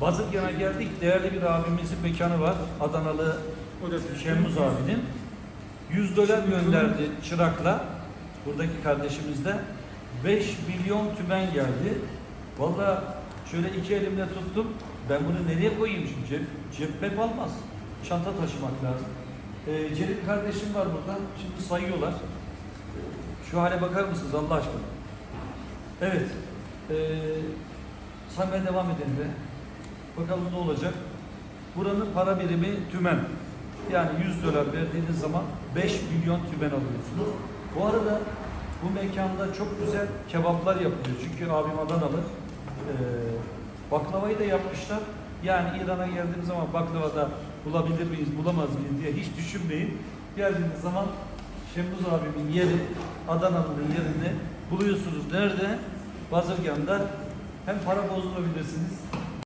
Bazıkyan'a geldik. Değerli bir abimizin mekanı var. Adanalı. Şemuz abinin. 100 dolar gönderdi çırakla. Buradaki kardeşimiz de. 5 milyon tümen geldi. Vallahi şöyle iki elimle tuttum. Ben bunu nereye koyayım şimdi? Cep, cep almaz. Çanta taşımak lazım. Ee, Celil kardeşim var burada. Şimdi sayıyorlar. Şu hale bakar mısınız Allah aşkına? Evet. Ee, saymaya devam edelim de. Bakalım ne olacak. Buranın para birimi tümen. Yani 100 dolar verdiğiniz zaman 5 milyon tümen alıyorsunuz. Bu arada bu mekanda çok güzel kebaplar yapılıyor. Çünkü abim Adanalı. Ee, baklavayı da yapmışlar. Yani İran'a geldiğiniz zaman baklava da bulabilir miyiz, bulamaz mıyız diye hiç düşünmeyin. Geldiğiniz zaman Şemuz abimin yeri, Adana'nın yerini buluyorsunuz. Nerede? Bazırgan'da hem para bozdurabilirsiniz